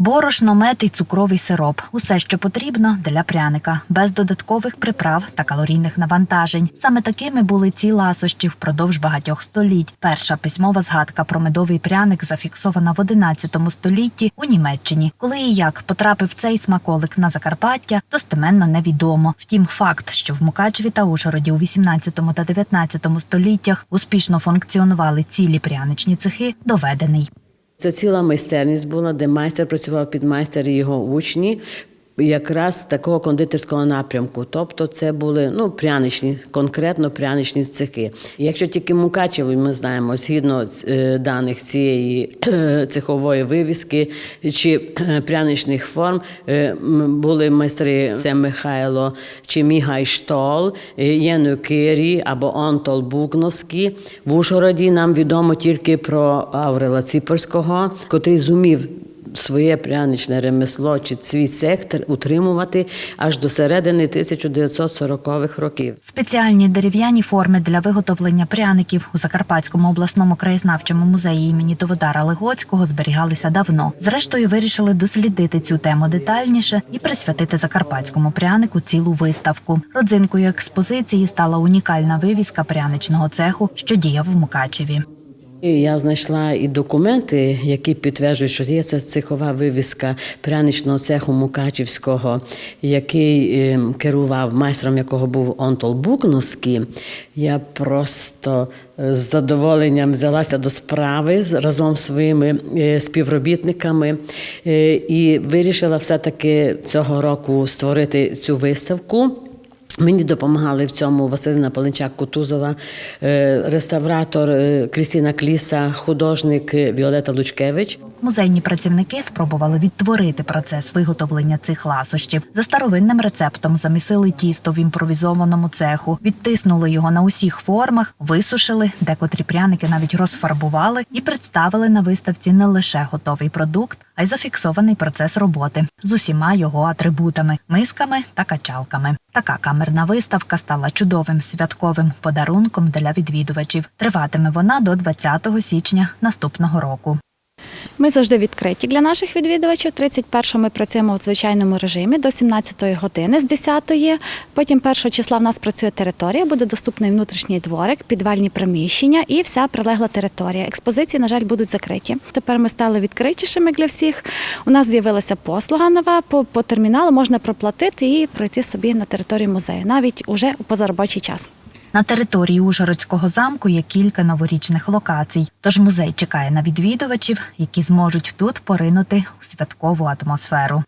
Борошно, мед і цукровий сироп усе, що потрібно для пряника, без додаткових приправ та калорійних навантажень. Саме такими були ці ласощі впродовж багатьох століть. Перша письмова згадка про медовий пряник зафіксована в 11 столітті у Німеччині. Коли і як потрапив цей смаколик на Закарпаття, достеменно невідомо. Втім, факт, що в Мукачеві та Ужгороді у 18 та 19 століттях успішно функціонували цілі пряничні цехи, доведений. Це ціла майстерність була, де майстер працював під майстер і його учні. Якраз такого кондитерського напрямку, тобто це були ну пряничні, конкретно пряничні цехи. Якщо тільки Мукачево, ми знаємо, згідно е, даних цієї е, цехової вивіски чи е, пряничних форм, були майстри це Михайло чи Мігай Штол, е, Єну Кирі або Онтол Букновський. В Ужгороді нам відомо тільки про Аврила Ціпорського, котрий зумів своє пряничне ремесло чи свій сектор утримувати аж до середини 1940-х років. Спеціальні дерев'яні форми для виготовлення пряників у Закарпатському обласному краєзнавчому музеї імені Доводара Легоцького зберігалися давно. Зрештою, вирішили дослідити цю тему детальніше і присвятити закарпатському прянику цілу виставку. Родзинкою експозиції стала унікальна вивіска пряничного цеху, що діяв у Мукачеві. Я знайшла і документи, які підтверджують, що є це цехова вивіска пряничного цеху Мукачівського, який е, керував майстром, якого був Онтол Букновський. Я просто е, з задоволенням взялася до справи разом з своїми е, співробітниками е, і вирішила все-таки цього року створити цю виставку. Мені допомагали в цьому Василина Паленчак Кутузова, е, реставратор е, Крістіна Кліса, художник е, Віолета Лучкевич. Музейні працівники спробували відтворити процес виготовлення цих ласощів. За старовинним рецептом замісили тісто в імпровізованому цеху, відтиснули його на усіх формах, висушили, декотрі пряники навіть розфарбували і представили на виставці не лише готовий продукт, а й зафіксований процес роботи з усіма його атрибутами мисками та качалками. Така камерна виставка стала чудовим святковим подарунком для відвідувачів. Триватиме вона до 20 січня наступного року. Ми завжди відкриті для наших відвідувачів. 31-го ми працюємо в звичайному режимі до 17-ї години з 10-ї. Потім 1 числа в нас працює територія, буде доступний внутрішній дворик, підвальні приміщення і вся прилегла територія. Експозиції, на жаль, будуть закриті. Тепер ми стали відкритішими для всіх. У нас з'явилася послуга нова. По, по терміналу можна проплатити і пройти собі на територію музею, навіть уже у позаробочий час. На території Ужгородського замку є кілька новорічних локацій. Тож музей чекає на відвідувачів, які зможуть тут поринути у святкову атмосферу.